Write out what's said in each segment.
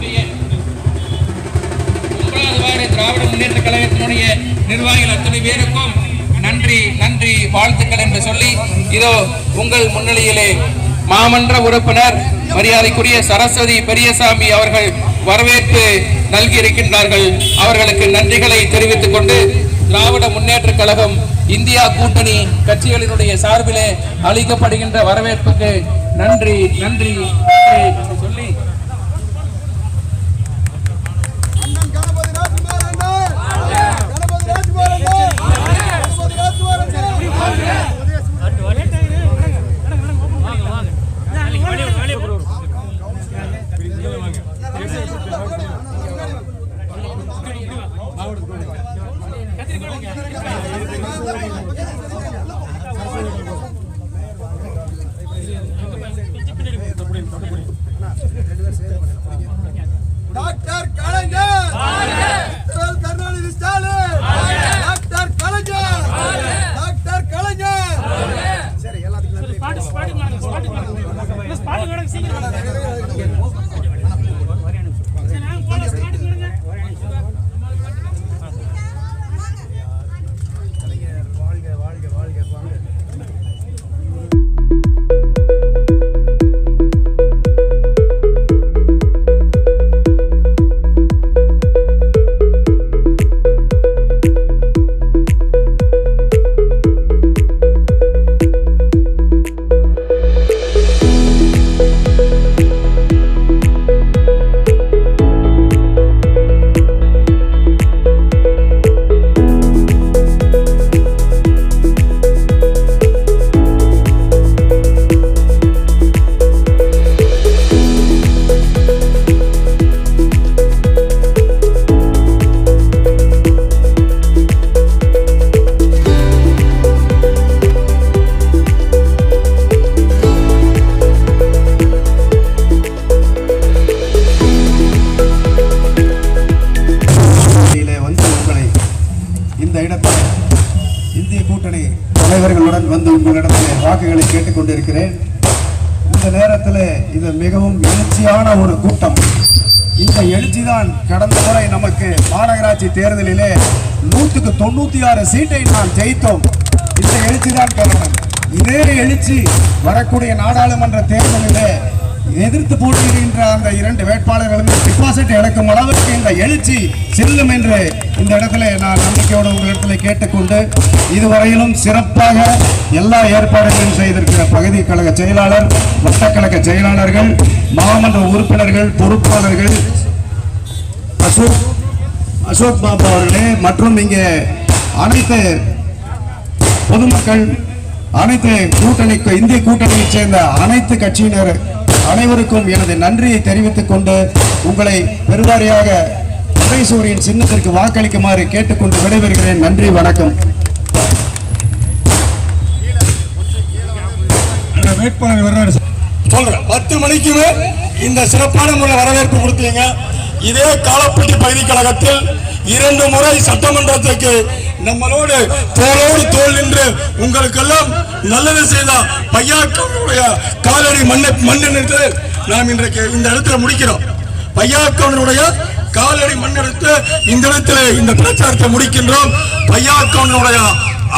மாவட்டத்திலேயே ஒன்பதாவது வார திராவிட முன்னேற்ற கழகத்தினுடைய நிர்வாகிகள் அத்தனை பேருக்கும் நன்றி நன்றி வாழ்த்துக்கள் என்று சொல்லி இதோ உங்கள் முன்னிலையிலே மாமன்ற உறுப்பினர் மரியாதைக்குரிய சரஸ்வதி பெரியசாமி அவர்கள் வரவேற்பு நல்கி இருக்கின்றார்கள் அவர்களுக்கு நன்றிகளை தெரிவித்துக் கொண்டு திராவிட முன்னேற்ற கழகம் இந்தியா கூட்டணி கட்சிகளினுடைய சார்பிலே அளிக்கப்படுகின்ற வரவேற்புக்கு நன்றி நன்றி. Sim, sim. தலைவர்களுடன் வந்து உங்களிடத்தில் வாக்குகளை கேட்டுக்கொண்டிருக்கிறேன். இந்த நேரத்தில் இது மிகவும் எழுச்சியான ஒரு கூட்டம். இந்த எழுச்சி தான் கடந்த முறை நமக்கு மாநகராட்சி தேர்தலிலே நூற்றுக்கு தொண்ணூத்தி ஆறு சீட்டை நாம் ஜெயித்தோம். இந்த எழுச்சி தான் காரணம் இதே எழுச்சி வரக்கூடிய நாடாளுமன்ற தேர்தலிலே எதிர்த்து போட்டியிடுகின்ற அந்த இரண்டு வேட்பாளர்களும் டிபாசிட் இழக்கும் அளவுக்கு இந்த எழுச்சி செல்லும் என்று இந்த இடத்துல நான் நம்பிக்கையோடு உங்களிடத்தில் கேட்டுக்கொண்டு இதுவரையிலும் சிறப்பாக எல்லா ஏற்பாடுகளையும் செய்திருக்கிற பகுதி கழக செயலாளர் வட்டக்கழக செயலாளர்கள் மாமன்ற உறுப்பினர்கள் பொறுப்பாளர்கள் அசோக் அசோக் பாபு அவர்களே மற்றும் இங்கே அனைத்து பொதுமக்கள் அனைத்து கூட்டணி இந்திய கூட்டணியைச் சேர்ந்த அனைத்து கட்சியினர் அனைவருக்கும் எனது நன்றியை தெரிவித்துக் கொண்டு உங்களை பெருவாரியாக உதயசூரியன் சின்னத்திற்கு வாக்களிக்குமாறு கேட்டுக்கொண்டு விடைபெறுகிறேன். நன்றி வணக்கம். சொல்றேன். பத்து மணிக்குமே இந்த சிறப்பான முறை வரவேற்பு கொடுத்தீங்க. இதே காலப்பட்டி பகுதி கழகத்தில் இரண்டு முறை சட்டமன்றத்துக்கு நம்மளோடு தோளோடு தோல் நின்று உங்களுக்கெல்லாம் நல்லது செய்த பையாக்கவனுடைய காலடி மண்ணை மண்ணெடுத்து நாம் இன்றைக்கு இந்த இடத்துல முடிக்கிறோம். பையாக்கவனுடைய காலடி மண்ணெடுத்து இந்த இடத்துல இந்த பிரச்சாரத்தை முடிக்கின்றோம். பையாக்கவனுடைய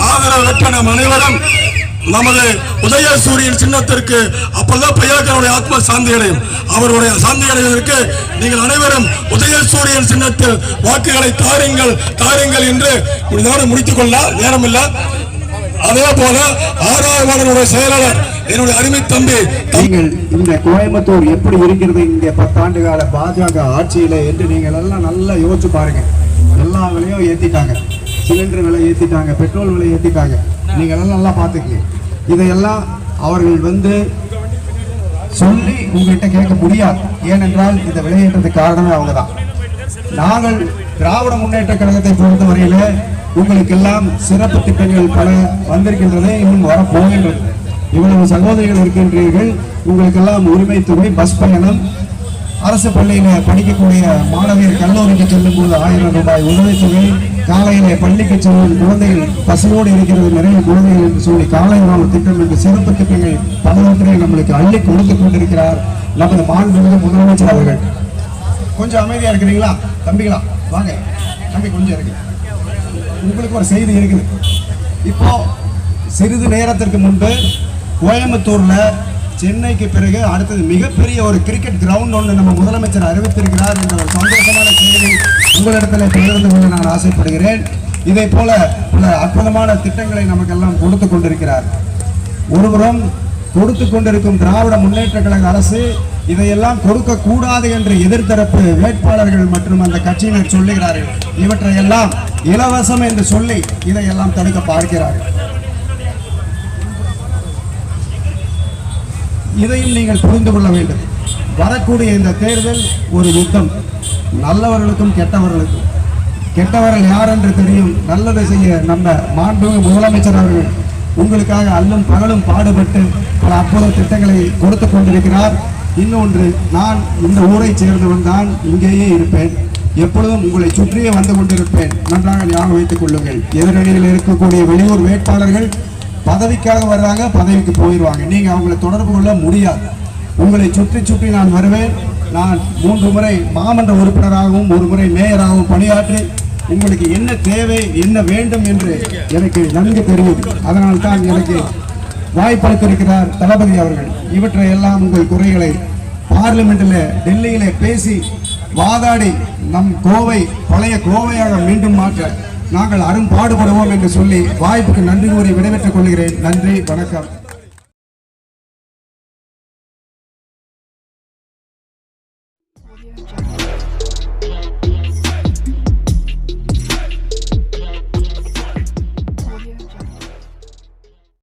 ஆதரவற்ற நம் அனைவரும் நமது உதய சூரியன் சின்னத்திற்கு அப்பதான் பையாக்கருடைய ஆத்மா சாந்தி அடையும். அவருடைய சாந்தி அடைவதற்கு நீங்கள் அனைவரும் உதய சூரியன் சின்னத்தில் வாக்குகளை தாருங்கள் தாருங்கள் என்று இதோடு முடித்துக் கொள்ள நேரம் இல்லை அதே போல ஆறாவது செயலாளர் என்னுடைய அருமை தம்பி நீங்கள் இந்த கோயம்புத்தூர் எப்படி இருக்கிறது இங்கே பத்தாண்டு கால பாஜக ஆட்சியில என்று நீங்கள் எல்லாம் நல்லா யோசிச்சு பாருங்க. எல்லா விலையும் ஏத்திட்டாங்க. சிலிண்டர் விலை ஏற்றிட்டாங்க பெட்ரோல் விலை ஏற்றிட்டாங்க நீங்கள் எல்லாம் நல்லா பார்த்துக்கங்க. இதையெல்லாம் அவர்கள் வந்து சொல்லி உங்கள்கிட்ட கேட்க முடியாது. ஏனென்றால் இந்த விலையேற்றத்துக்கு காரணமே அவங்க தான். நாங்கள் திராவிட முன்னேற்ற கழகத்தை பொறுத்தவரையில உங்களுக்கு எல்லாம் சிறப்பு திட்டங்கள் பல வந்திருக்கின்றது இன்னும் வரப்போகின்றது இவ்வளவு சகோதரிகள் இருக்கின்றீர்கள். உங்களுக்கெல்லாம் உரிமை தொகை பஸ் பயணம் அரசு பள்ளியில் படிக்கக்கூடிய மாணவியர் கல்லூரிக்கு செல்லும் போது ஆயிரம் ரூபாய் உதவித்தொகை காலையிலே பள்ளிக்கு செல்லும் குழந்தைகள் பசியோடு இருக்கிறது நிறைய குழந்தைகள் என்று சொல்லி காலை உணவு திட்டம் என்று சிறப்பு திட்டங்கள் பலவற்றை நம்மளுக்கு அள்ளி கொடுத்துக் கொண்டிருக்கிறார் நமது மாண்புமிகு முதலமைச்சர் அவர்கள். கொஞ்சம் அமைதியா இருக்கிறீங்களா? தம்பிகளா வாங்க. தம்பி கொஞ்சம் இருக்கு. உங்களுக்கு ஒரு செய்தி இருக்குது. இப்போ சிறிது நேரத்திற்கு முன்பு கோயம்புத்தூர்ல சென்னைக்கு பிறகு அடுத்தது மிகப்பெரிய ஒரு கிரிக்கெட் கிரவுண்ட் ஒன்று நம்ம முதலமைச்சர் அறிவித்திருக்கிறார் என்ற ஒரு சந்தோஷமான செய்தி உங்களிடத்தில் பகிர்ந்து கொள்ள நான் ஆசைப்படுகிறேன். இதை போல பல அற்புதமான திட்டங்களை நமக்கெல்லாம் கொடுத்து கொண்டிருக்கிறார். ஒருபுறம் கொடுத்து கொண்டிருக்கும் திராவிட முன்னேற்ற கழக அரசு இதையெல்லாம் கொடுக்க கூடாது என்று எதிர்த்தரப்பு வேட்பாளர்கள் மற்றும் அந்த கட்சியினர் சொல்லுகிறார்கள். இவற்றை எல்லாம் இலவசம் என்று சொல்லி இதையெல்லாம் தடுக்க பார்க்கிறார்கள் இதையும் நீங்கள் புரிந்து கொள்ள வேண்டும். வரக்கூடிய இந்த தேர்தல் ஒரு யுத்தம். நல்லவர்களுக்கும் கெட்டவர்களுக்கும். கெட்டவர்கள் யார் என்று தெரியும்? நல்லது செய்ய நம்ம மாண்புமிகு முதலமைச்சர் அவர்கள் உங்களுக்காக அல்லும் பகலும் பாடுபட்டு பல அற்புத திட்டங்களை கொடுத்து கொண்டிருக்கிறார். இன்னொன்று நான் இந்த ஊரைச் சேர்ந்தவன் தான் இங்கேயே இருப்பேன். எப்பொழுதும் உங்களை சுற்றியே வந்து கொண்டிருப்பேன். நன்றாக ஞாபகம் வைத்துக் கொள்ளுங்கள். எதிரணியில் இருக்கக்கூடிய வெளியூர் வேட்பாளர்கள் பதவிக்காக வர்றாங்க பதவிக்கு போயிடுவாங்க நீங்கள் அவங்களை தொடர்பு கொள்ள முடியாது. உங்களை சுற்றி சுற்றி நான் வருவேன். நான் மூன்று முறை மாமன்ற உறுப்பினராகவும் ஒரு முறை மேயராகவும் பணியாற்றி உங்களுக்கு என்ன தேவை என்ன வேண்டும் என்று எனக்கு நன்கு தெரியும். அதனால் தான் எனக்கு வாய்ப்பளித்திருக்கிறார் தளபதி அவர்கள். இவற்றை எல்லாம் உங்கள் குறைகளை பார்லிமெண்ட்டில் டெல்லியிலே பேசி வாதாடி நம் கோவை பழைய கோவையாக மீண்டும் மாற்ற நாங்கள் அரும்பாடுபடுவோம் என்று சொல்லி வாய்ப்புக்கு நன்றி கூறி விடைபெற்றுக் கொள்கிறேன். நன்றி வணக்கம்.